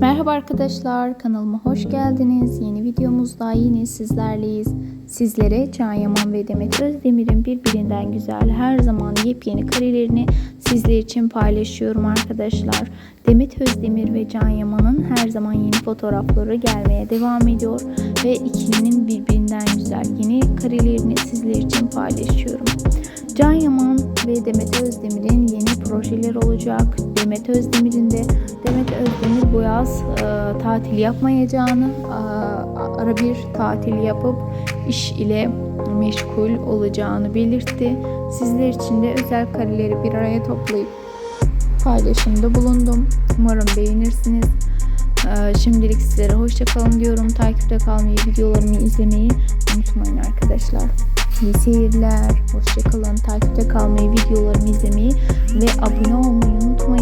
Merhaba arkadaşlar, kanalıma hoş geldiniz. Yeni videomuzda yine sizlerleyiz. Sizlere Can Yaman ve Demet Özdemir'in birbirinden güzel her zaman yepyeni karelerini sizler için paylaşıyorum arkadaşlar. Demet Özdemir ve Can Yaman'ın her zaman yeni fotoğrafları gelmeye devam ediyor ve ikilinin birbirinden güzel yeni karelerini sizler için paylaşıyorum. Can Yaman ve Demet Özdemir'in yeni projeler olacak. Demet Özdemir'in de Demet Özdemir bu yaz e, tatil yapmayacağını, e, ara bir tatil yapıp iş ile meşgul olacağını belirtti. Sizler için de özel kareleri bir araya toplayıp paylaşımda bulundum. Umarım beğenirsiniz. E, şimdilik sizlere hoşçakalın diyorum. Takipte kalmayı, videolarımı izlemeyi unutmayın arkadaşlar. İyi seyirler. Hoşçakalın. Takipte kalmayı, videolarımı izlemeyi ve abone olmayı unutmayın.